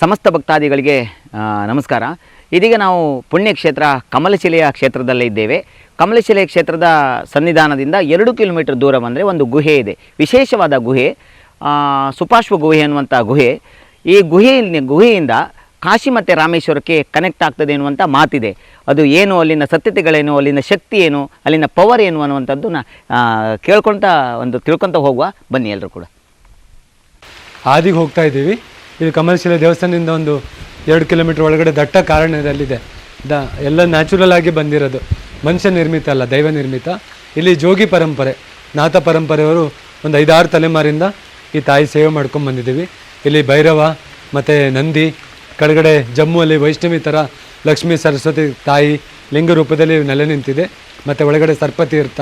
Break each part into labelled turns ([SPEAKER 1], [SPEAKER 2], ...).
[SPEAKER 1] ಸಮಸ್ತ ಭಕ್ತಾದಿಗಳಿಗೆ ನಮಸ್ಕಾರ. ಇದೀಗ ನಾವು ಪುಣ್ಯಕ್ಷೇತ್ರ ಕಮಲಶಿಲೆಯ ಕ್ಷೇತ್ರದಲ್ಲೇ ಇದ್ದೇವೆ. ಕಮಲಶಿಲೆಯ ಕ್ಷೇತ್ರದ ಸನ್ನಿಧಾನದಿಂದ ಎರಡು ಕಿಲೋಮೀಟರ್ ದೂರ ಬಂದರೆ ಒಂದು ಗುಹೆ ಇದೆ. ವಿಶೇಷವಾದ ಗುಹೆ ಸುಪಾರ್ಶ್ವ ಗುಹೆ ಅನ್ನುವಂಥ ಗುಹೆ. ಈ ಗುಹೆಯಲ್ಲಿ, ಗುಹೆಯಿಂದ ಕಾಶಿ ಮತ್ತು ರಾಮೇಶ್ವರಕ್ಕೆ ಕನೆಕ್ಟ್ ಆಗ್ತದೆ ಎನ್ನುವಂಥ ಮಾತಿದೆ. ಅದು ಏನು, ಅಲ್ಲಿನ ಸತ್ಯತೆಗಳೇನು, ಅಲ್ಲಿನ ಶಕ್ತಿ ಏನು, ಅಲ್ಲಿನ ಪವರ್ ಏನು ಅನ್ನುವಂಥದ್ದನ್ನ ನಾ ಕೇಳ್ಕೊಳ್ತಾ ಒಂದು ತಿಳ್ಕೊತ ಹೋಗುವ, ಬನ್ನಿ ಎಲ್ಲರೂ ಕೂಡ.
[SPEAKER 2] ಆದಿಗೆ ಹೋಗ್ತಾ ಇದ್ದೀವಿ. ಇದು ಕಮಲಶಿಲೆ ದೇವಸ್ಥಾನದಿಂದ ಒಂದು ಎರಡು ಕಿಲೋಮೀಟರ್ ಒಳಗಡೆ ದಟ್ಟ ಕಾರಣದಲ್ಲಿದೆ. ದ, ಎಲ್ಲ ನ್ಯಾಚುರಲ್ ಆಗಿ ಬಂದಿರೋದು. ಮನುಷ್ಯ ನಿರ್ಮಿತ ಅಲ್ಲ, ದೈವ ನಿರ್ಮಿತ. ಇಲ್ಲಿ ಜೋಗಿ ಪರಂಪರೆ, ನಾಥ ಪರಂಪರೆಯವರು ಒಂದು ಐದಾರು ತಲೆಮಾರಿಂದ ಈ ತಾಯಿ ಸೇವೆ ಮಾಡ್ಕೊಂಡು ಬಂದಿದ್ದೀವಿ. ಇಲ್ಲಿ ಭೈರವ ಮತ್ತು ನಂದಿ, ಕೆಳಗಡೆ ಜಮ್ಮುವಲ್ಲಿ ವೈಷ್ಣವಿ ಥರ ಲಕ್ಷ್ಮೀ ಸರಸ್ವತಿ ತಾಯಿ ಲಿಂಗ ರೂಪದಲ್ಲಿ ನೆಲೆ ನಿಂತಿದೆ. ಮತ್ತು ಒಳಗಡೆ ಸರ್ಪತೀರ್ಥ,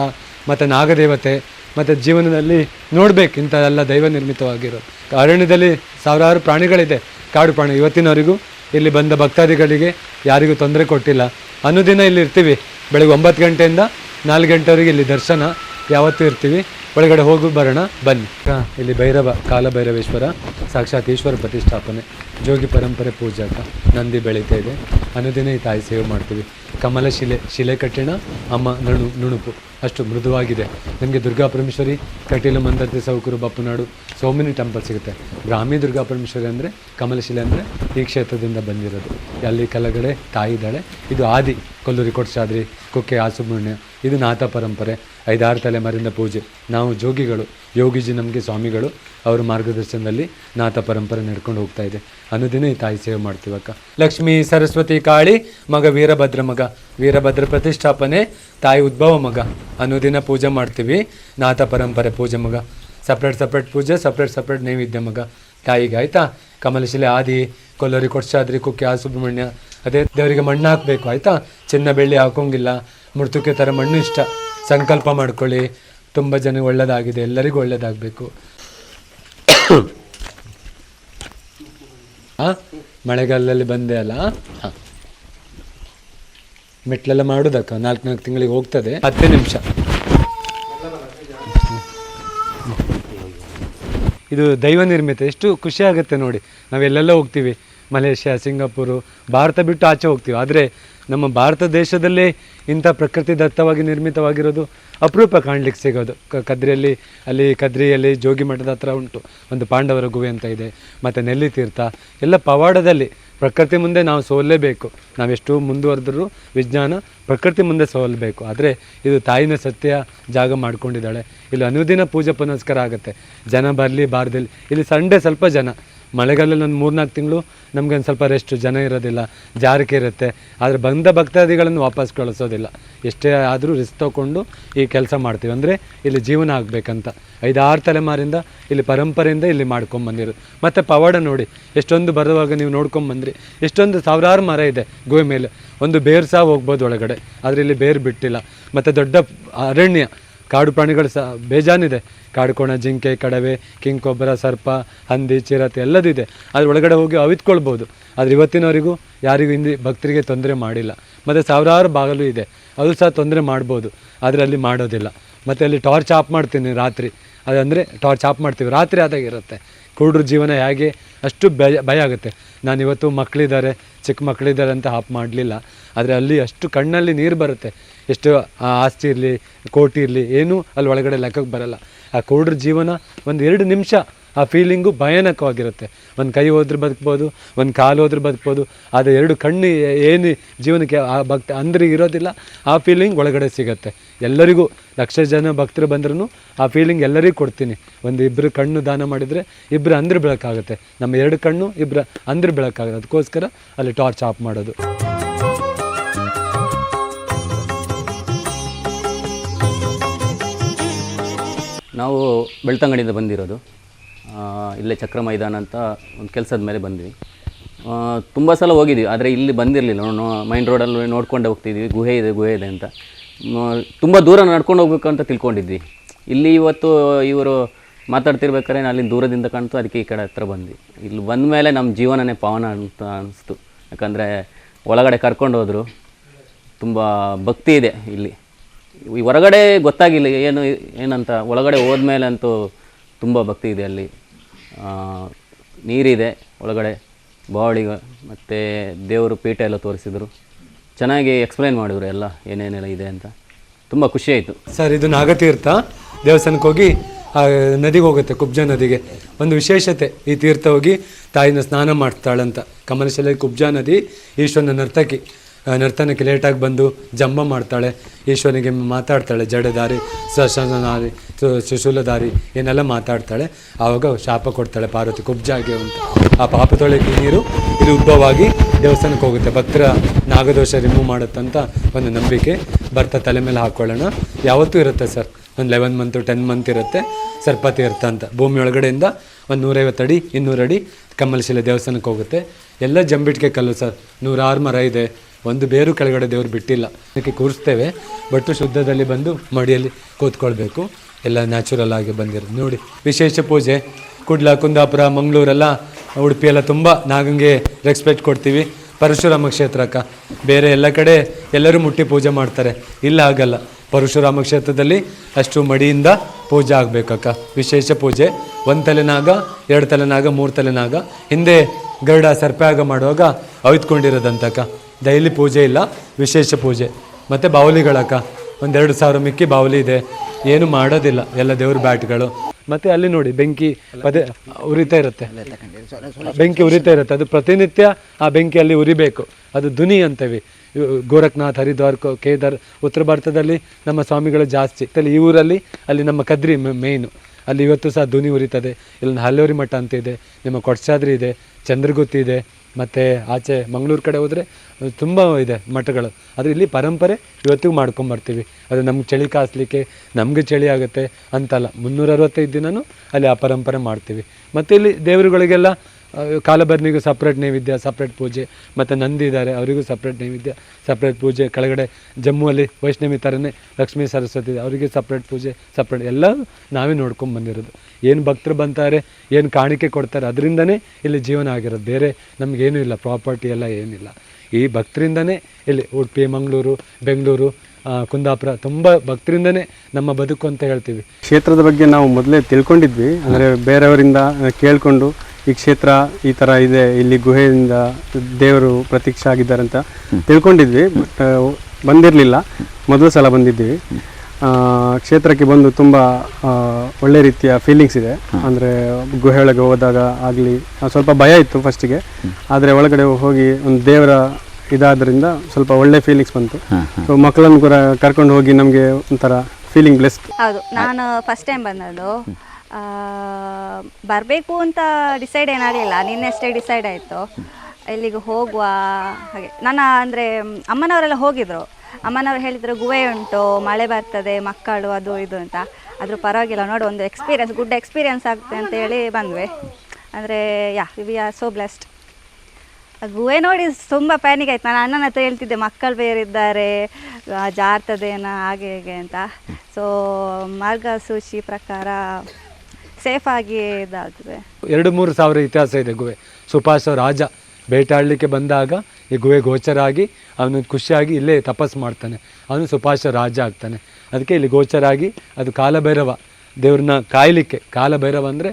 [SPEAKER 2] ಮತ್ತು ನಾಗದೇವತೆ ಮತ್ತು ಜೀವನದಲ್ಲಿ ನೋಡಬೇಕು ಇಂಥದೆಲ್ಲ ದೈವ ನಿರ್ಮಿತವಾಗಿರೋದು. ಅರಣ್ಯದಲ್ಲಿ ಸಾವಿರಾರು ಪ್ರಾಣಿಗಳಿದೆ, ಕಾಡು ಪ್ರಾಣಿ. ಇವತ್ತಿನವರೆಗೂ ಇಲ್ಲಿ ಬಂದ ಭಕ್ತಾದಿಗಳಿಗೆ ಯಾರಿಗೂ ತೊಂದರೆ ಕೊಟ್ಟಿಲ್ಲ. ಅನುದಿನ ಇಲ್ಲಿ ಇರ್ತೀವಿ. ಬೆಳಗ್ಗೆ ಒಂಬತ್ತು ಗಂಟೆಯಿಂದ ನಾಲ್ಕು ಗಂಟೆವರೆಗೆ ಇಲ್ಲಿ ದರ್ಶನ. ಯಾವತ್ತೂ ಇರ್ತೀವಿ. ಒಳಗಡೆ ಹೋಗಿ, ಬರೋಣ, ಬನ್ನಿ. ಇಲ್ಲಿ ಭೈರವ, ಕಾಲಭೈರವೇಶ್ವರ ಸಾಕ್ಷಾತ್ ಈಶ್ವರ ಪ್ರತಿಷ್ಠಾಪನೆ, ಜೋಗಿ ಪರಂಪರೆ ಪೂಜಾಕ, ನಂದಿ ಬೆಳೀತಾ ಇದೆ. ಅನುದಿನ ಈ ತಾಯಿ ಸೇವೆ ಮಾಡ್ತೀವಿ. ಕಮಲ ಶಿಲೆ ಶಿಲೆ ಕಠಿಣ, ಅಮ್ಮ ನಣು, ನುಣುಪು. ಅಷ್ಟು ಮೃದುವಾಗಿದೆ. ನನಗೆ Durga Parameshwari, Kateel Mandarthi Soukur Bappanadu so many temple ಸಿಗುತ್ತೆ. ಗ್ರಾಮಿ ದುರ್ಗಾ ಪರಮೇಶ್ವರಿ ಅಂದರೆ ಕಮಲಶಿಲೆ ಅಂದರೆ, ಈ ಕ್ಷೇತ್ರದಿಂದ ಬಂದಿರೋದು. ಅಲ್ಲಿ ಕೆಳಗಡೆ ತಾಯಿ ಇದ್ದಾಳೆ ಇದು ಆದಿ ಕೊಲ್ಲೂರಿ ಕೊಡ್ಸಾದ್ರಿ ಕುಕ್ಕೆ ಆಸುಬ್ರಹ್ಮಣ್ಯ ಇದು ನಾಥ ಪರಂಪರೆ. ಐದಾರು ತಲೆಮಾರಿಂದ ಪೂಜೆ. ನಾವು ಜೋಗಿಗಳು, ಯೋಗಿಜಿ ನಮಗೆ ಸ್ವಾಮಿಗಳು, ಅವರ ಮಾರ್ಗದರ್ಶನದಲ್ಲಿ ನಾಥ ಪರಂಪರೆ ನಡ್ಕೊಂಡು ಹೋಗ್ತಾ ಇದೆ. ಅನುದಿನ ಈ ತಾಯಿ ಸೇವೆ ಮಾಡ್ತೀವಕ್ಕ ಲಕ್ಷ್ಮೀ ಸರಸ್ವತಿ ಕಾಳಿ, ಮಗ ವೀರಭದ್ರ ಮಗ. ವೀರಭದ್ರ ಪ್ರತಿಷ್ಠಾಪನೆ, ತಾಯಿ ಉದ್ಭವ ಮಗ. ಅನುದಿನ ಪೂಜೆ ಮಾಡ್ತೀವಿ. ನಾಥ ಪರಂಪರೆ ಪೂಜೆ ಮಗ. ಸಪ್ರೇಟ್ ಸಪ್ರೇಟ್ ಪೂಜೆ, ಸಪ್ರೇಟ್ ಸಪ್ರೇಟ್ ನೈವೇದ್ಯ ಮಗ. ತಾಯಿಗೆ ಆಯ್ತಾ? ಕಮಲಶಿಲೆ ಆದಿ, ಕೊಲ್ಲರಿ ಕೊಡ್ಸಾದ್ರಿ, ಕುಕ್ಕೆ ಆ ಸುಬ್ರಹ್ಮಣ್ಯ. ಅದೇ ದೇವರಿಗೆ ಮಣ್ಣು ಹಾಕಬೇಕು, ಆಯಿತಾ? ಚಿನ್ನ ಬೆಳ್ಳಿ ಹಾಕೋಂಗಿಲ್ಲ. ಮೃತುಕೆ ಥರ ಮಣ್ಣು ಇಷ್ಟ ಸಂಕಲ್ಪ ಮಾಡ್ಕೊಳ್ಳಿ. ತುಂಬ ಜನ ಒಳ್ಳೆಯದಾಗಿದೆ ಎಲ್ಲರಿಗೂ ಒಳ್ಳೆಯದಾಗಬೇಕು ಹಾಂ ಮಳೆಗಾಲದಲ್ಲಿ ಬಂದೆ ಅಲ್ಲ? ಮೆಟ್ಲೆಲ್ಲ ಮಾಡೋದಕ್ಕ? ನಾಲ್ಕು ನಾಲ್ಕು ತಿಂಗಳಿಗೆ ಹೋಗ್ತದೆ. ಹತ್ತು ನಿಮಿಷ. ಇದು ದೈವ ನಿರ್ಮಿತ. ಎಷ್ಟು ಖುಷಿ ಆಗುತ್ತೆ ನೋಡಿ. ನಾವೆಲ್ಲೆಲ್ಲ ಹೋಗ್ತೀವಿ. ಮಲೇಷ್ಯಾ, ಸಿಂಗಾಪುರು, ಭಾರತ ಬಿಟ್ಟು ಆಚೆ ಹೋಗ್ತೀವಿ. ಆದರೆ ನಮ್ಮ ಭಾರತ ದೇಶದಲ್ಲೇ ಇಂಥ ಪ್ರಕೃತಿ ದತ್ತವಾಗಿ ನಿರ್ಮಿತವಾಗಿರೋದು ಅಪರೂಪ ಕಾಣ್ಲಿಕ್ಕೆ ಸಿಗೋದು. ಕದ್ರಿಯಲ್ಲಿ, ಅಲ್ಲಿ ಕದ್ರಿಯಲ್ಲಿ ಜೋಗಿ ಮಠದ ಹತ್ರ ಉಂಟು. ಒಂದು ಪಾಂಡವರ ಗುಹೆ ಅಂತ ಇದೆ. ಮತ್ತು ನೆಲ್ಲಿ ತೀರ್ಥ. ಎಲ್ಲ ಪವಾಡದಲ್ಲಿ ಪ್ರಕೃತಿ ಮುಂದೆ ನಾವು ಸೋಲಲೇಬೇಕು. ನಾವೆಷ್ಟು ಮುಂದುವರೆದ್ರೂ ವಿಜ್ಞಾನ ಪ್ರಕೃತಿ ಮುಂದೆ ಸೋಲಬೇಕು. ಆದರೆ ಇದು ತಾಯಿನ ಸತ್ಯ ಜಾಗ ಮಾಡ್ಕೊಂಡಿದ್ದಾಳೆ. ಇಲ್ಲಿ ಅನುದಿನ ಪೂಜೆ ಪುನಸ್ಕಾರ ಆಗುತ್ತೆ. ಜನ ಬರಲಿ ಬಾರದಿಲಿ ಇಲ್ಲಿ ಸಂಡೇ ಸ್ವಲ್ಪ ಜನ. ಮಳೆಗಾಲದಲ್ಲಿ ಒಂದು ಮೂರ್ನಾಲ್ಕು ತಿಂಗಳು ನಮಗೆ ಒಂದು ಸ್ವಲ್ಪ ರೆಸ್ಟ್ ಜನ ಇರೋದಿಲ್ಲ, ಜಾರಿಕೆ ಇರುತ್ತೆ. ಆದರೆ ಬಂದ ಭಕ್ತಾದಿಗಳನ್ನು ವಾಪಸ್ ಕಳಿಸೋದಿಲ್ಲ. ಎಷ್ಟೇ ಆದರೂ ರಿಸ್ಕ್ ತಗೊಂಡು ಈ ಕೆಲಸ ಮಾಡ್ತೀವಿ. ಅಂದರೆ ಇಲ್ಲಿ ಜೀವನ ಆಗಬೇಕಂತ. ಐದಾರು ತಲೆಮಾರಿಂದ ಇಲ್ಲಿ ಪರಂಪರೆಯಿಂದ ಇಲ್ಲಿ ಮಾಡ್ಕೊಂಡು ಬಂದಿರೋದು. ಮತ್ತು ಪವಾಡ ನೋಡಿ, ಎಷ್ಟೊಂದು ಬರುವಾಗ ನೀವು ನೋಡ್ಕೊಂಡು ಬಂದ್ರಿ. ಎಷ್ಟೊಂದು ಸಾವಿರಾರು ಮರ ಇದೆ ಗುಹೆ ಮೇಲೆ. ಒಂದು ಬೇರು ಸಹ ಹೋಗ್ಬೋದು ಒಳಗಡೆ. ಆದರೆ ಇಲ್ಲಿ ಬೇರು ಬಿಟ್ಟಿಲ್ಲ. ಮತ್ತು ದೊಡ್ಡ ಅರಣ್ಯ. ಕಾಡು ಪ್ರಾಣಿಗಳು ಸಹ ಬೇಜಾನಿದೆ. ಕಾಡುಕೋಣ ಜಿಂಕೆ, ಕಡವೆ, ಕಿಂಕೊಬ್ಬರ, ಸರ್ಪ, ಹಂದಿ, ಚಿರತೆ ಎಲ್ಲದಿದೆ. ಅದ್ರ ಒಳಗಡೆ ಹೋಗಿ ಅವಿತ್ಕೊಳ್ಬೋದು. ಆದರೆ ಇವತ್ತಿನವರೆಗೂ ಯಾರಿಗೂ ಹಿಂದಿ ಭಕ್ತರಿಗೆ ತೊಂದರೆ ಮಾಡಿಲ್ಲ. ಮತ್ತು ಸಾವಿರಾರು ಬಾಗಿಲು ಇದೆ. ಅದು ಸಹ ತೊಂದರೆ ಮಾಡ್ಬೋದು. ಆದರೆ ಅಲ್ಲಿ ಮಾಡೋದಿಲ್ಲ. ಮತ್ತು ಅಲ್ಲಿ ಟಾರ್ಚ್ ಆಫ್ ಮಾಡ್ತೀನಿ ರಾತ್ರಿ. ಅದಂದರೆ ಟಾರ್ಚ್ ಆಫ್ ಮಾಡ್ತೀವಿ. ರಾತ್ರಿ ಆದಾಗ ಇರುತ್ತೆ. ಕುರುಡ್ರ ಜೀವನ ಹೇಗೆ? ಅಷ್ಟು ಭಯ ಭಯ ಆಗುತ್ತೆ. ನಾನು ಇವತ್ತು ಮಕ್ಕಳಿದ್ದಾರೆ ಚಿಕ್ಕ ಮಕ್ಕಳಿದ್ದಾರೆ ಅಂತ ಆಫ್ ಮಾಡಲಿಲ್ಲ. ಆದರೆ ಅಲ್ಲಿ ಅಷ್ಟು ಕಣ್ಣಲ್ಲಿ ನೀರು ಬರುತ್ತೆ. ಎಷ್ಟು ಆಸ್ತಿ ಇರಲಿ, ಕೋಟಿ ಇರಲಿ, ಏನೂ ಅಲ್ಲಿ ಒಳಗಡೆ ಲೆಕ್ಕಕ್ಕೆ ಬರಲ್ಲ. ಆ ಕುರುಡ್ರ ಜೀವನ ಒಂದು ಎರಡು ನಿಮಿಷ ಆ ಫೀಲಿಂಗು ಭಯಾನಕವಾಗಿರುತ್ತೆ. ಒಂದು ಕೈ ಹೋದ್ರೆ ಬದುಕ್ಬೋದು, ಒಂದು ಕಾಲು ಹೋದ್ರೆ ಬದುಕ್ಬೋದು, ಆದರೆ ಎರಡು ಕಣ್ಣು ಏನು ಜೀವನಕ್ಕೆ ಆ ಭಕ್ತ ಅಂದ್ರಿಗೆ ಇರೋದಿಲ್ಲ, ಆ ಫೀಲಿಂಗ್ ಒಳಗಡೆ ಸಿಗುತ್ತೆ. ಎಲ್ಲರಿಗೂ ಲಕ್ಷ ಜನ ಭಕ್ತರು ಬಂದ್ರೂ ಆ ಫೀಲಿಂಗ್ ಎಲ್ಲರಿಗೂ ಕೊಡ್ತೀನಿ. ಒಂದು ಇಬ್ಬರು ಕಣ್ಣು ದಾನ ಮಾಡಿದರೆ ಇಬ್ಬರು ಅಂದ್ರೆ ಬೆಳಕಾಗುತ್ತೆ. ನಮ್ಮ ಎರಡು ಕಣ್ಣು ಇಬ್ಬರು ಅಂದ್ರೆ ಬೆಳಕಾಗುತ್ತೆ. ಅದಕ್ಕೋಸ್ಕರ ಅಲ್ಲಿ ಟಾರ್ಚ್ ಆಫ್ ಮಾಡೋದು.
[SPEAKER 3] ನಾವು ಬೆಳ್ತಂಗಡಿಯಿಂದ ಬಂದಿರೋದು. ಇಲ್ಲೇ ಚಕ್ರ ಮೈದಾನ ಅಂತ ಒಂದು ಕೆಲಸದ ಮೇಲೆ ಬಂದ್ವಿ. ತುಂಬ ಸಲ ಹೋಗಿದ್ವಿ, ಆದರೆ ಇಲ್ಲಿ ಬಂದಿರಲಿಲ್ಲ. ಮೈನ್ ರೋಡಲ್ಲಿ ನೋಡ್ಕೊಂಡು ಹೋಗ್ತಿದ್ವಿ, ಗುಹೆ ಇದೆ ಗುಹೆ ಇದೆ ಅಂತ. ತುಂಬ ದೂರ ನಡ್ಕೊಂಡು ಹೋಗ್ಬೇಕು ಅಂತ ತಿಳ್ಕೊಂಡಿದ್ವಿ. ಇಲ್ಲಿ ಇವತ್ತು ಇವರು ಮಾತಾಡ್ತಿರ್ಬೇಕಾದ್ರೆ ನಾನು ಅಲ್ಲಿ ದೂರದಿಂದ ಕಾಣ್ತು, ಅದಕ್ಕೆ ಈ ಕಡೆ ಹತ್ರ ಬಂದ್ವಿ. ಇಲ್ಲಿ ಬಂದ ಮೇಲೆ ನಮ್ಮ ಜೀವನನೇ ಪಾವನ ಅಂತ ಅನಿಸ್ತು. ಯಾಕಂದರೆ ಒಳಗಡೆ ಕರ್ಕೊಂಡು ಹೋದರು. ತುಂಬ ಭಕ್ತಿ ಇದೆ ಇಲ್ಲಿ. ಹೊರಗಡೆ ಗೊತ್ತಾಗಿಲ್ಲ, ಏನು, ಏನಂತ, ಒಳಗಡೆ ಹೋದ್ಮೇಲೆ ಅಂತೂ ತುಂಬ ಭಕ್ತಿ ಇದೆ ಅಲ್ಲಿ. ನೀರಿದೆ ಒಳಗಡೆ ಬಾವಳಿ ಮತ್ತು ದೇವರು ಪೀಠ ಎಲ್ಲ ತೋರಿಸಿದರು. ಚೆನ್ನಾಗಿ ಎಕ್ಸ್ಪ್ಲೈನ್ ಮಾಡಿದ್ರು ಎಲ್ಲ ಏನೇನೆಲ್ಲ ಇದೆ ಅಂತ. ತುಂಬ ಖುಷಿಯಾಯಿತು
[SPEAKER 2] ಸರ್, ಇದು ನಾಗತೀರ್ಥ ದೇವಸ್ಥಾನಕ್ಕೆ ಹೋಗಿ, ಆ, ನದಿಗೆ ಹೋಗುತ್ತೆ, ಕುಬ್ಜ ನದಿಗೆ. ಒಂದು ವಿಶೇಷತೆ, ಈ ತೀರ್ಥ ಹೋಗಿ ತಾಯಿನ ಸ್ನಾನ ಮಾಡ್ತಾಳಂತ. ಕಮಲಶಿಲೆ ಕುಬ್ಜಾ ನದಿ, ಈಶ್ವರನ ನರ್ತಕಿ. ನರ್ತನಕ್ಕೆ ಲೇಟಾಗಿ ಬಂದು ಜಂಬ ಮಾಡ್ತಾಳೆ. ಈಶ್ವರನಿಗೆ ಮಾತಾಡ್ತಾಳೆ ಜಡದಾರಿ ಸಶನಾರಿ ಸುಶೂಲದಾರಿ ಏನೆಲ್ಲ ಮಾತಾಡ್ತಾಳೆ. ಆವಾಗ ಶಾಪ ಕೊಡ್ತಾಳೆ, ಪಾರ್ವತಿ ಕುಬ್ಜಾಗೆ ಅಂತ. ಆ ಪಾಪ ತೊಳೆಗೆ ನೀರು, ಇದು ಉದ್ಭವವಾಗಿ ದೇವಸ್ಥಾನಕ್ಕೆ ಹೋಗುತ್ತೆ. ಭಕ್ತರ ನಾಗದೋಷ ರಿಮೂವ್ ಮಾಡುತ್ತಂತ ಒಂದು ನಂಬಿಕೆ ಬರ್ತಾ ತಲೆ ಮೇಲೆ ಹಾಕ್ಕೊಳ್ಳೋಣ ಯಾವತ್ತೂ ಇರುತ್ತೆ ಸರ್, ಒಂದು ಲೆವೆನ್ ಮಂತು ಟೆನ್ ಮಂತ್ ಇರುತ್ತೆ. ಸರ್ಪತೀರ್ಥ ಅಂತ. ಭೂಮಿ ಒಳಗಡೆಯಿಂದ ಒಂದು ನೂರೈವತ್ತು ಅಡಿ ಇನ್ನೂರು ಅಡಿ ಕಮಲಶಿಲೆ ದೇವಸ್ಥಾನಕ್ಕೆ ಹೋಗುತ್ತೆ. ಎಲ್ಲ ಜಂಬಿಟ್ಕೆ ಕಲ್ಲು ಸರ್. ನೂರಾರು ಮರ ಇದೆ. ಒಂದು ಬೇರು ಕೆಳಗಡೆ ದೇವರು ಬಿಟ್ಟಿಲ್ಲ. ಅದಕ್ಕೆ ಕೂರಿಸ್ತೇವೆ. ಬಟ್ ಶುದ್ಧದಲ್ಲಿ ಬಂದು ಮಡಿಯಲ್ಲಿ ಕೂತ್ಕೊಳ್ಬೇಕು. ಎಲ್ಲ ನ್ಯಾಚುರಲ್ ಆಗಿ ಬಂದಿರೋದು. ನೋಡಿ, ವಿಶೇಷ ಪೂಜೆ. ಕುಡ್ಲ, ಕುಂದಾಪುರ, ಮಂಗಳೂರೆಲ್ಲ ಉಡುಪಿಯೆಲ್ಲ ತುಂಬ ನಾಗಂಗೆ ರೆಸ್ಪೆಕ್ಟ್ ಕೊಡ್ತೀವಿ. ಪರಶುರಾಮ ಕ್ಷೇತ್ರಕ್ಕ. ಬೇರೆ ಎಲ್ಲ ಕಡೆ ಎಲ್ಲರೂ ಮುಟ್ಟಿ ಪೂಜೆ ಮಾಡ್ತಾರೆ. ಇಲ್ಲ ಆಗಲ್ಲ ಪರಶುರಾಮ ಕ್ಷೇತ್ರದಲ್ಲಿ ಅಷ್ಟು ಮಡಿಯಿಂದ ಪೂಜೆ ಆಗಬೇಕಕ್ಕ. ವಿಶೇಷ ಪೂಜೆ. ಒಂದು ತಲೆನಾಗ ಎರಡು ತಲೆನಾಗ ಮೂರು ತಲೆನಾಗ ಹಿಂದೆ ಗರುಡ ಸರ್ಪ್ಯಾಗ ಮಾಡುವಾಗ ಅವಿತ್ಕೊಂಡಿರೋದಂತಕ್ಕ. ಡೈಲಿ ಪೂಜೆ ಇಲ್ಲ, ವಿಶೇಷ ಪೂಜೆ. ಮತ್ತು ಬಾವಲಿಗಳಕ್ಕ ಒಂದೆರಡು ಸಾವಿರ ಮಿಕ್ಕಿ ಬಾವಲಿ ಇದೆ. ಏನು ಮಾಡೋದಿಲ್ಲ, ಎಲ್ಲ ದೇವ್ರ ಬ್ಯಾಟ್ಗಳು. ಮತ್ತು ಅಲ್ಲಿ ನೋಡಿ, ಬೆಂಕಿ ಅದೇ ಉರಿತಾ ಇರುತ್ತೆ. ಬೆಂಕಿ ಉರಿತಾ ಇರುತ್ತೆ. ಅದು ಪ್ರತಿನಿತ್ಯ ಆ ಬೆಂಕಿಯಲ್ಲಿ ಉರಿಬೇಕು. ಅದು ಧ್ವನಿ ಅಂತೇವೆ. ಗೋರಖನಾಥ್, ಹರಿದ್ವಾರ್ ಕೇದಾರ್, ಉತ್ತರ ಭಾರತದಲ್ಲಿ ನಮ್ಮ ಸ್ವಾಮಿಗಳು ಜಾಸ್ತಿ. ಅಲ್ಲಿ ಈ ಊರಲ್ಲಿ ಅಲ್ಲಿ ನಮ್ಮ ಕದ್ರಿ ಮೇಯ್ನು ಅಲ್ಲಿ ಇವತ್ತು ಸಹ ಧ್ವನಿ ಉರಿತದೆ. ಇಲ್ಲಿ ಹಲ್ಲೋರಿ ಮಠ ಅಂತ ಇದೆ ನಿಮ್ಮ ಕೊಡ್ಸಾದ್ರಿ ಇದೆ. ಚಂದ್ರಗುತ್ತಿ ಇದೆ. ಮತ್ತು ಆಚೆ ಮಂಗಳೂರು ಕಡೆ ಹೋದರೆ ತುಂಬ ಇದೆ ಮಠಗಳು. ಆದರೆ ಇಲ್ಲಿ ಪರಂಪರೆ ಇವತ್ತಿಗೂ ಮಾಡ್ಕೊಂಬರ್ತೀವಿ ಅದು ನಮ್ಗೆ ಚಳಿ ಕಾಸ್ಲಿಕ್ಕೆ ನಮಗೆ ಚಳಿ ಆಗುತ್ತೆ ಅಂತಲ್ಲ. ಮುನ್ನೂರ ಅರವತ್ತೈದು ದಿನನೂ ಅಲ್ಲಿ ಆ ಪರಂಪರೆ ಮಾಡ್ತೀವಿ. ಮತ್ತು ಇಲ್ಲಿ ದೇವರುಗಳಿಗೆಲ್ಲ ಕಾಲಭರ್ನಿಗೂ ಸಪ್ರೇಟ್ ನೈವೇದ್ಯ ಸಪ್ರೇಟ್ ಪೂಜೆ ಮತ್ತು ನಂದಿ ಇದ್ದಾರೆ ಅವರಿಗೂ ಸಪ್ರೇಟ್ ನೈವೇದ್ಯ ಸಪ್ರೇಟ್ ಪೂಜೆ. ಕೆಳಗಡೆ ಜಮ್ಮುವಲ್ಲಿ ವೈಷ್ಣವಿ ಥರನೇ ಲಕ್ಷ್ಮೀ ಸರಸ್ವತಿ ಅವರಿಗೆ ಸಪ್ರೇಟ್ ಪೂಜೆ ಸಪ್ರೇಟ್ ಎಲ್ಲ ನಾವೇ ನೋಡ್ಕೊಂಡು ಬಂದಿರೋದು. ಏನು ಭಕ್ತರು ಬಂತಾರೆ ಏನು ಕಾಣಿಕೆ ಕೊಡ್ತಾರೆ ಅದರಿಂದನೇ ಇಲ್ಲಿ ಜೀವನ ಆಗಿರೋದು. ಬೇರೆ ನಮಗೇನೂ ಇಲ್ಲ ಪ್ರಾಪರ್ಟಿ ಎಲ್ಲ ಏನಿಲ್ಲ. ಈ ಭಕ್ತರಿಂದನೇ ಇಲ್ಲಿ ಉಡುಪಿ ಮಂಗಳೂರು ಬೆಂಗಳೂರು ಕುಂದಾಪುರ ತುಂಬ ಭಕ್ತರಿಂದನೇ ನಮ್ಮ ಬದುಕು ಅಂತ ಹೇಳ್ತೀವಿ.
[SPEAKER 4] ಕ್ಷೇತ್ರದ ಬಗ್ಗೆ ನಾವು ಮೊದಲೇ ತಿಳ್ಕೊಂಡಿದ್ವಿ. ಅಂದರೆ ಬೇರೆಯವರಿಂದ ಕೇಳಿಕೊಂಡು ಈ ಕ್ಷೇತ್ರ ಈ ಥರ ಇದೆ ಇಲ್ಲಿ ಗುಹೆಯಿಂದ ದೇವರು ಪ್ರತೀಕ್ಷೆ ಆಗಿದ್ದಾರೆ ಅಂತ ತಿಳ್ಕೊಂಡಿದ್ವಿ ಬಟ್ ಬಂದಿರಲಿಲ್ಲ. ಮೊದಲ ಸಲ ಬಂದಿದ್ದೀವಿ. ಆ, ಕ್ಷೇತ್ರಕ್ಕೆ ಬಂದು ತುಂಬ ಒಳ್ಳೆ ರೀತಿಯ ಫೀಲಿಂಗ್ಸ್ ಇದೆ. ಅಂದರೆ ಗುಹೆ ಒಳಗೆ ಹೋದಾಗ ಆಗಲಿ ಸ್ವಲ್ಪ ಭಯ ಇತ್ತು ಫಸ್ಟಿಗೆ ಆದರೆ ಒಳಗಡೆ ಹೋಗಿ ಒಂದು ದೇವರ ಇದಾದ್ರಿಂದ ಸ್ವಲ್ಪ ಒಳ್ಳೆ ಫೀಲಿಂಗ್ಸ್ ಬಂತು. ಸೊ ಮಕ್ಕಳನ್ನು ಕೂಡ ಕರ್ಕೊಂಡು ಹೋಗಿ ನಮಗೆ ಒಂಥರ ಫೀಲಿಂಗ್ ಬ್ಲೆಸ್
[SPEAKER 5] ಹೌದು. ನಾನು ಫಸ್ಟ್ ಟೈಮ್ ಬಂದದ್ದು. ಬರಬೇಕು ಅಂತ ಡಿಸೈಡ್ ಏನಾಗಲಿಲ್ಲ. ನಿನ್ನೆ ಅಷ್ಟೇ ಡಿಸೈಡ್ ಆಯಿತು. ಇಲ್ಲಿಗೆ ಹೋಗುವ ಹಾಗೆ. ನನ್ನ ಅಂದರೆ, ಅಮ್ಮನವರೆಲ್ಲ ಹೋಗಿದ್ರು. ಅಮ್ಮನವ್ರು ಹೇಳಿದರು ಗುವೆ ಉಂಟು, ಮಳೆ ಬರ್ತದೆ, ಮಕ್ಕಳು, ಅದು ಇದು ಅಂತ. ಆದರೂ ಪರವಾಗಿಲ್ಲ, ನೋಡು, ಒಂದು ಎಕ್ಸ್ಪೀರಿಯನ್ಸ್ ಗುಡ್ ಎಕ್ಸ್ಪೀರಿಯನ್ಸ್ ಆಗುತ್ತೆ ಅಂತ ಹೇಳಿ ಬಂದ್ವಿ. ಅಂದರೆ, yeah we are so blessed ಗುಹೆ ನೋಡಿ ತುಂಬ ಪ್ಯಾನಿಕ್ ಆಯ್ತು. ನಾನು ಅಣ್ಣನ ಹತ್ರ ಹೇಳ್ತಿದ್ದೆ, ಮಕ್ಕಳು ಬೇರಿದ್ದಾರೆ ಜಾರ್ತದೇನ ಹಾಗೆ, ಹೇಗೆ ಅಂತ. ಸೊ ಮಾರ್ಗಸೂಚಿ ಪ್ರಕಾರ ಸೇಫಾಗಿ ಇದಾಗ್ತದೆ.
[SPEAKER 2] ಎರಡು ಮೂರು ಸಾವಿರ ಇತಿಹಾಸ ಇದೆ ಗುಹೆ. ಸುಪಾಸ ರಾಜ ಬೇಟಾಡಲಿಕ್ಕೆ ಬಂದಾಗ ಈ ಗುಹೆ ಗೋಚರ ಆಗಿ ಅವನು ಖುಷಿಯಾಗಿ ಇಲ್ಲೇ ತಪಸ್ ಮಾಡ್ತಾನೆ. ಅವನು ಸುಪಾಶ ರಾಜ ಆಗ್ತಾನೆ. ಅದಕ್ಕೆ ಇಲ್ಲಿ ಗೋಚರ ಆಗಿ ಅದು ಕಾಲಭೈರವ, ದೇವ್ರನ್ನ ಕಾಯಲಿಕ್ಕೆ. ಕಾಲಭೈರವ ಅಂದರೆ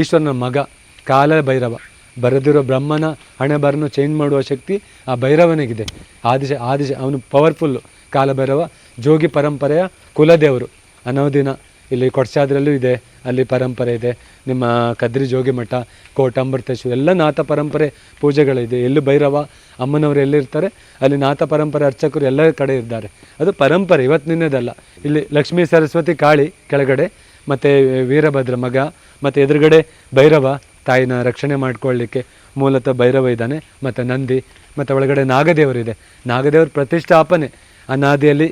[SPEAKER 2] ಈಶ್ವರನ ಮಗ, ಕಾಲಭೈರವ. ಬರೆದಿರೋ ಬ್ರಹ್ಮನ ಹಣೆ ಬರನ್ನು ಚೇಂಜ್ ಮಾಡುವ ಶಕ್ತಿ ಆ ಭೈರವನಿಗಿದೆ. ಆದಿಶ ಆದಿಶ, ಅವನು ಪವರ್ಫುಲ್ಲು ಕಾಲಭೈರವ, ಜೋಗಿ ಪರಂಪರೆಯ ಕುಲದೇವರು. ಅನವದಿನ ಇಲ್ಲಿ ಕೊಡ್ಸಾದ್ರಲ್ಲೂ ಇದೆ, ಅಲ್ಲಿ ಪರಂಪರೆ ಇದೆ. ನಿಮ್ಮ ಕದ್ರಿ ಜೋಗಿ ಮಠ, ಕೋಟ, ಅಮೃತೇಶ್ವರ, ಎಲ್ಲ ನಾಥ ಪರಂಪರೆ ಪೂಜೆಗಳಿದೆ. ಎಲ್ಲಿ ಭೈರವ ಅಮ್ಮನವರು ಎಲ್ಲಿರ್ತಾರೆ, ಅಲ್ಲಿ ನಾಥ ಪರಂಪರೆ ಅರ್ಚಕರು ಎಲ್ಲ ಕಡೆ ಇದ್ದಾರೆ. ಅದು ಪರಂಪರೆ ಇವತ್ತಿನದಲ್ಲ ಇಲ್ಲಿ ಲಕ್ಷ್ಮೀ ಸರಸ್ವತಿ ಕಾಳಿ ಕೆಳಗಡೆ, ಮತ್ತು ವೀರಭದ್ರ ಮಗ, ಮತ್ತು ಎದುರುಗಡೆ ಭೈರವ ತಾಯಿನ ರಕ್ಷಣೆ ಮಾಡ್ಕೊಳ್ಳಿಕ್ಕೆ ಮೂಲತಃ ಭೈರವ ಇದ್ದಾನೆ, ಮತ್ತು ನಂದಿ, ಮತ್ತು ಒಳಗಡೆ ನಾಗದೇವರಿದೆ. ನಾಗದೇವರ ಪ್ರತಿಷ್ಠಾಪನೆ, ಅನಾದಿಯಲ್ಲಿ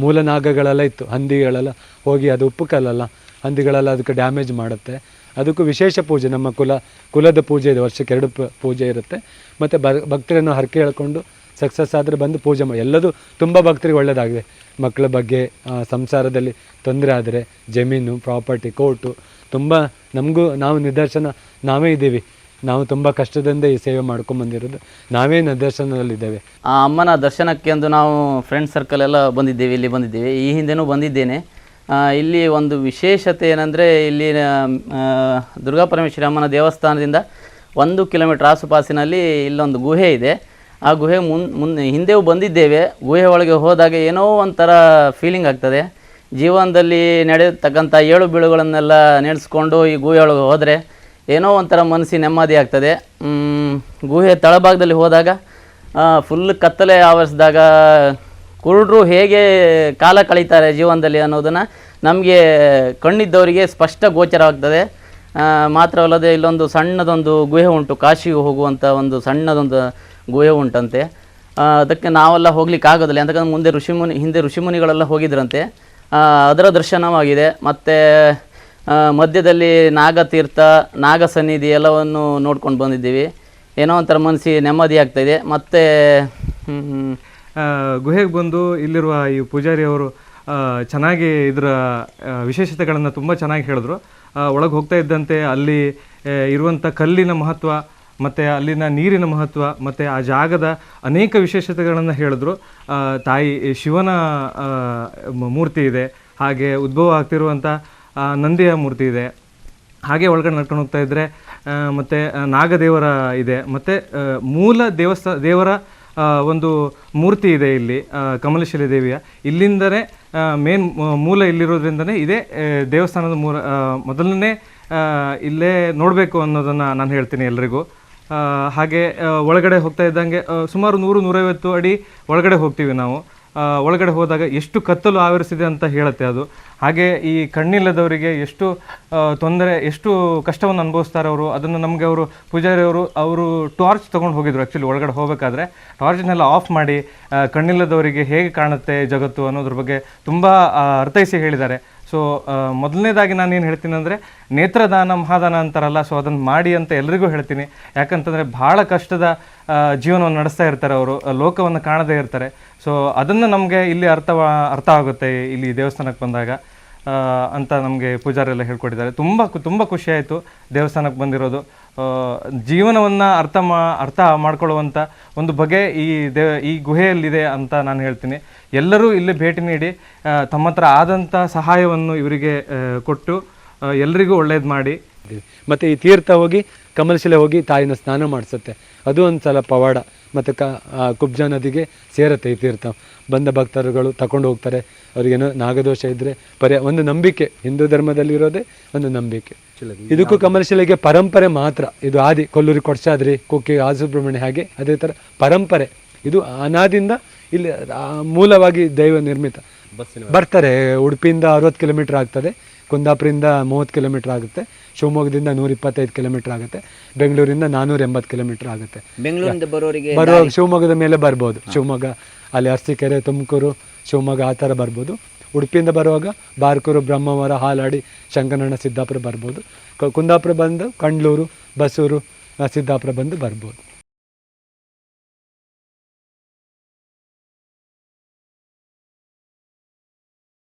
[SPEAKER 2] ಮೂಲ ನಾಗಗಳೆಲ್ಲ ಇತ್ತು, ಹಂದಿಗಳೆಲ್ಲ. ಹೋಗಿ ಅದು ಉಪ್ಪು ಕಲ್ಲಲ್ಲ ಹಂದಿಗಳೆಲ್ಲ ಅದಕ್ಕೆ ಡ್ಯಾಮೇಜ್ ಮಾಡುತ್ತೆ. ಅದಕ್ಕೂ ವಿಶೇಷ ಪೂಜೆ, ನಮ್ಮ ಕುಲ, ಕುಲದ ಪೂಜೆ ಇದೆ, ವರ್ಷಕ್ಕೆ ಎರಡು ಪೂಜೆ ಇರುತ್ತೆ. ಮತ್ತು ಭಕ್ತರನ್ನು ಹರಕೆ ಹೇಳ್ಕೊಂಡು ಸಕ್ಸಸ್ ಆದರೆ ಬಂದು ಪೂಜೆ ಮಾಡಿ ಎಲ್ಲದೂ ತುಂಬ ಭಕ್ತರಿಗೆ ಒಳ್ಳೆಯದಾಗಿದೆ ಮಕ್ಕಳ ಬಗ್ಗೆ ಸಂಸಾರದಲ್ಲಿ ತೊಂದರೆ ಆದರೆ ಜಮೀನು ಪ್ರಾಪರ್ಟಿ ಕೋರ್ಟು ತುಂಬ ನಮಗೂ ನಾವು ನಿದರ್ಶನ, ನಾವೇ ಇದ್ದೀವಿ. ನಾವು ತುಂಬ ಕಷ್ಟದಿಂದ ಈ ಸೇವೆ ಮಾಡ್ಕೊಂಬಂದಿರೋದು ನಾವೇ ನಿದರ್ಶನದಲ್ಲಿದ್ದೇವೆ.
[SPEAKER 3] ಆ ಅಮ್ಮನ ದರ್ಶನಕ್ಕೆ ಅಂದು ನಾವು ಫ್ರೆಂಡ್ ಸರ್ಕಲ್ ಎಲ್ಲ ಬಂದಿದ್ದೇವೆ, ಇಲ್ಲಿ ಬಂದಿದ್ದೇವೆ. ಈ ಹಿಂದೆನೂ ಬಂದಿದ್ದೇನೆ. ಇಲ್ಲಿ ಒಂದು ವಿಶೇಷತೆ ಏನಂದರೆ ಇಲ್ಲಿ ದುರ್ಗಾ ಪರಮೇಶ್ವರಿ ಅಮ್ಮನ ದೇವಸ್ಥಾನದಿಂದ ಒಂದು ಕಿಲೋಮೀಟ್ರ್ ಆಸುಪಾಸಿನಲ್ಲಿ ಇಲ್ಲೊಂದು ಗುಹೆ ಇದೆ. ಆ ಗುಹೆ ಮುನ್ ಮುನ್ ಹಿಂದೆಯೂ ಬಂದಿದ್ದೇವೆ. ಗುಹೆ ಒಳಗೆ ಹೋದಾಗ ಏನೋ ಒಂಥರ ಫೀಲಿಂಗ್ ಆಗ್ತದೆ. ಜೀವನದಲ್ಲಿ ನಡೆಯತಕ್ಕಂಥ ಏಳು ಬೀಳುಗಳನ್ನೆಲ್ಲ ನೆನೆಸ್ಕೊಂಡು ಈ ಗುಹೆ ಒಳಗೆ ಹೋದರೆ ಏನೋ ಒಂಥರ ಮನಸ್ಸಿ ನೆಮ್ಮದಿ ಆಗ್ತದೆ. ಗುಹೆ ತಳಭಾಗದಲ್ಲಿ ಹೋದಾಗ ಫುಲ್ ಕತ್ತಲೆ ಆವರಿಸಿದಾಗ ಕುರುಡರು ಹೇಗೆ ಕಾಲ ಕಳೀತಾರೆ ಜೀವನದಲ್ಲಿ ಅನ್ನೋದನ್ನು ನಮಗೆ ಕಣ್ಣಿದ್ದವರಿಗೆ ಸ್ಪಷ್ಟ ಗೋಚರವಾಗ್ತದೆ ಮಾತ್ರವಲ್ಲದೆ ಇಲ್ಲೊಂದು ಸಣ್ಣದೊಂದು ಗುಹೆ ಉಂಟು, ಕಾಶಿಗೆ ಹೋಗುವಂಥ ಒಂದು ಸಣ್ಣದೊಂದು ಗುಹೆ ಉಂಟಂತೆ. ಅದಕ್ಕೆ ನಾವೆಲ್ಲ ಹೋಗ್ಲಿಕ್ಕೆ ಆಗೋದಿಲ್ಲ. ಯಾಕಂದ್ರೆ ಮುಂದೆ ಋಷಿಮುನಿ ಹಿಂದೆ ಋಷಿಮುನಿಗಳೆಲ್ಲ ಹೋಗಿದ್ರಂತೆ. ಅದರ ದರ್ಶನವಾಗಿದೆ. ಮತ್ತು ಮಧ್ಯದಲ್ಲಿ ನಾಗತೀರ್ಥ ನಾಗ ಸನ್ನಿಧಿ ಎಲ್ಲವನ್ನು ನೋಡ್ಕೊಂಡು ಬಂದಿದ್ದೀವಿ. ಏನೋ ಒಂಥರ ಮನಸ್ಸಿಗೆ ನೆಮ್ಮದಿ ಆಗ್ತಾಯಿದೆ ಮತ್ತು
[SPEAKER 6] ಗುಹೆಗೆ ಬಂದು ಇಲ್ಲಿರುವ ಈ ಪೂಜಾರಿ ಅವರು ಚೆನ್ನಾಗಿ ಇದರ ವಿಶೇಷತೆಗಳನ್ನು ತುಂಬ ಚೆನ್ನಾಗಿ ಹೇಳಿದ್ರು. ಒಳಗೆ ಹೋಗ್ತಾ ಇದ್ದಂತೆ ಅಲ್ಲಿ ಇರುವಂಥ ಕಲ್ಲಿನ ಮಹತ್ವ, ಮತ್ತು ಅಲ್ಲಿನ ನೀರಿನ ಮಹತ್ವ, ಮತ್ತು ಆ ಜಾಗದ ಅನೇಕ ವಿಶೇಷತೆಗಳನ್ನು ಹೇಳಿದ್ರು. ತಾಯಿ, ಶಿವನ ಮೂರ್ತಿ ಇದೆ. ಹಾಗೆ ಉದ್ಭವ ಆಗ್ತಿರುವಂಥ ನಂದಿಯ ಮೂರ್ತಿ ಇದೆ. ಹಾಗೆ ಒಳಗಡೆ ನಡ್ಕೊಂಡು ಹೋಗ್ತಾ ಇದ್ದರೆ ಮತ್ತು ನಾಗದೇವರ ಇದೆ. ಮತ್ತು ಮೂಲ ದೇವಸ್ಥಾನ ದೇವರ ಒಂದು ಮೂರ್ತಿ ಇದೆ ಇಲ್ಲಿ ಕಮಲಶಿಲೆ ದೇವಿಯ. ಇಲ್ಲಿಂದನೇ ಮೇನ್ ಮೂಲ ಇಲ್ಲಿರೋದ್ರಿಂದನೇ ಇದೇ ದೇವಸ್ಥಾನದ ಮೂಲ ಮೊದಲನೇ ಇಲ್ಲೇ ನೋಡಬೇಕು ಅನ್ನೋದನ್ನು ನಾನು ಹೇಳ್ತೀನಿ ಎಲ್ರಿಗೂ. ಹಾಗೆ ಒಳಗಡೆ ಹೋಗ್ತಾ ಇದ್ದಂಗೆ ಸುಮಾರು ನೂರು ನೂರೈವತ್ತು ಅಡಿ ಒಳಗಡೆ ಹೋಗ್ತೀವಿ ನಾವು. ಒಳಗಡೆ ಹೋದಾಗ ಎಷ್ಟು ಕತ್ತಲು ಆವರಿಸಿದೆ ಅಂತ ಹೇಳುತ್ತೆ ಅದು. ಹಾಗೆ ಈ ಕಣ್ಣಿಲ್ಲದವರಿಗೆ ಎಷ್ಟು ತೊಂದರೆ, ಎಷ್ಟು ಕಷ್ಟವನ್ನು ಅನುಭವಿಸ್ತಾರೆ ಅವರು, ಅದನ್ನು ನಮಗೆ ಅವರು, ಪೂಜಾರಿ ಅವರು ಅವರು ಟಾರ್ಚ್ ತೊಗೊಂಡು ಹೋಗಿದ್ರು ಆ್ಯಕ್ಚುಲಿ ಒಳಗಡೆ ಹೋಗಬೇಕಾದ್ರೆ. ಟಾರ್ಚ್ನೆಲ್ಲ ಆಫ್ ಮಾಡಿ ಕಣ್ಣಿಲ್ಲದವರಿಗೆ ಹೇಗೆ ಕಾಣುತ್ತೆ ಜಗತ್ತು ಅನ್ನೋದ್ರ ಬಗ್ಗೆ ತುಂಬ ಅರ್ಥೈಸಿ ಹೇಳಿದ್ದಾರೆ. ಸೊ ಮೊದಲನೇದಾಗಿ ನಾನು ಏನು ಹೇಳ್ತೀನಿ ಅಂದರೆ, ನೇತ್ರದಾನ, ಮಹಾದಾನ ಅಂತಾರಲ್ಲ ಸೊ ಅದನ್ನು ಮಾಡಿ ಅಂತ ಎಲ್ರಿಗೂ ಹೇಳ್ತೀನಿ. ಯಾಕಂತಂದರೆ ಭಾಳ ಕಷ್ಟದ ಜೀವನವನ್ನು ನಡೆಸ್ತಾ ಇರ್ತಾರೆ ಅವರು ಲೋಕವನ್ನು ಕಾಣದೇ ಇರ್ತಾರೆ. ಸೊ ಅದನ್ನು ನಮಗೆ ಇಲ್ಲಿ ಅರ್ಥ ಅರ್ಥ ಆಗುತ್ತೆ ಇಲ್ಲಿ ದೇವಸ್ಥಾನಕ್ಕೆ ಬಂದಾಗ. ಅಂತ ನಮಗೆ ಪೂಜಾರೆಲ್ಲ ಹೇಳ್ಕೊಟ್ಟಿದ್ದಾರೆ. ತುಂಬ ತುಂಬ ಖುಷಿಯಾಯಿತು ದೇವಸ್ಥಾನಕ್ಕೆ ಬಂದಿರೋದು. ಜೀವನವನ್ನು ಅರ್ಥ ಮಾ, ಅರ್ಥ ಮಾಡ್ಕೊಳ್ಳುವಂಥ ಒಂದು ಬಗೆ ಈ ದೇ, ಈ ಗುಹೆಯಲ್ಲಿದೆ ಅಂತ ನಾನು ಹೇಳ್ತೀನಿ. ಎಲ್ಲರೂ ಇಲ್ಲಿ ಭೇಟಿ ನೀಡಿ ತಮ್ಮ ಹತ್ರ ಆದಂಥ ಸಹಾಯವನ್ನು ಇವರಿಗೆ ಕೊಟ್ಟು ಎಲ್ಲರಿಗೂ ಒಳ್ಳೇದು ಮಾಡಿ.
[SPEAKER 2] ಮತ್ತು ಈ ತೀರ್ಥ ಹೋಗಿ ಕಮಲಶಿಲೆ ಹೋಗಿ ತಾಯಿನ ಸ್ನಾನ ಮಾಡಿಸುತ್ತೆ. ಅದು ಒಂದು ಸಲ ಪವಾಡ. ಮತ್ತು ಕ ಕುಬ್ಜಾ ನದಿಗೆ ಸೇರುತ್ತೆ ಈ ತೀರ್ಥ. ಬಂದ ಭಕ್ತರುಗಳು ತಗೊಂಡು ಹೋಗ್ತಾರೆ. ಅವ್ರಿಗೇನೋ ನಾಗದೋಷ ಇದ್ದರೆ ಪರ್ಯ ಒಂದು ನಂಬಿಕೆ. ಹಿಂದೂ ಧರ್ಮದಲ್ಲಿರೋದೇ ಒಂದು ನಂಬಿಕೆ. ಇದಕ್ಕೂ ಗೆ ಪರಂಪರೆ ಮಾತ್ರ. ಇದು ಆದಿ ಕೊಲ್ಲೂರಿ ಕೊಡ್ಸಾದ್ರಿ ಕುಕ್ಕೆ ಆಸುಬ್ರಹ್ಮಣ್ಯ ಸುಬ್ರಹ್ಮಣ್ಯ ಹಾಗೆ ಅದೇ ತರ ಪರಂಪರೆ. ಇದು ಅನಾದಿಂದ ಇಲ್ಲಿ ಮೂಲವಾಗಿ ದೈವ ನಿರ್ಮಿತ. ಬರ್ತಾರೆ ಉಡುಪಿಯಿಂದ ಅರವತ್ತು ಕಿಲೋಮೀಟರ್ ಆಗ್ತದೆ ಕುಂದಾಪುರದಿಂದ ಮೂವತ್ತು ಕಿಲೋಮೀಟರ್ ಆಗುತ್ತೆ ಶಿವಮೊಗ್ಗದಿಂದ ನೂರ ಇಪ್ಪತ್ತೈದು ಕಿಲೋಮೀಟರ್ ಆಗುತ್ತೆ ಬೆಂಗಳೂರಿಂದ ನಾನೂರ ಎಂಬತ್ತು ಕಿಲೋಮೀಟರ್ ಆಗುತ್ತೆ.
[SPEAKER 1] ಬೆಂಗಳೂರಿಂದ ಬರೋರಿಗೆ
[SPEAKER 2] ಬರುವಾಗ ಶಿವಮೊಗ್ಗದ ಮೇಲೆ ಬರ್ಬೋದು. ಶಿವಮೊಗ್ಗ ಅಲ್ಲಿ ಅರಸೀಕೆರೆ ತುಮಕೂರು ಶಿವಮೊಗ್ಗ ಆ ಥರ ಬರ್ಬೋದು. ಉಡುಪಿಯಿಂದ ಬರುವಾಗ ಬಾರ್ಕೂರು, ಬ್ರಹ್ಮವರ, ಹಾಲಾಡಿ, ಶಂಕನಣ್ಣ, ಸಿದ್ದಾಪುರ ಬರ್ಬೋದು. ಕುಂದಾಪುರ ಬಂದು, ಕಂಡ್ಲೂರು, ಬಸೂರು, ಸಿದ್ದಾಪುರ ಬಂದು ಬರ್ಬೋದು.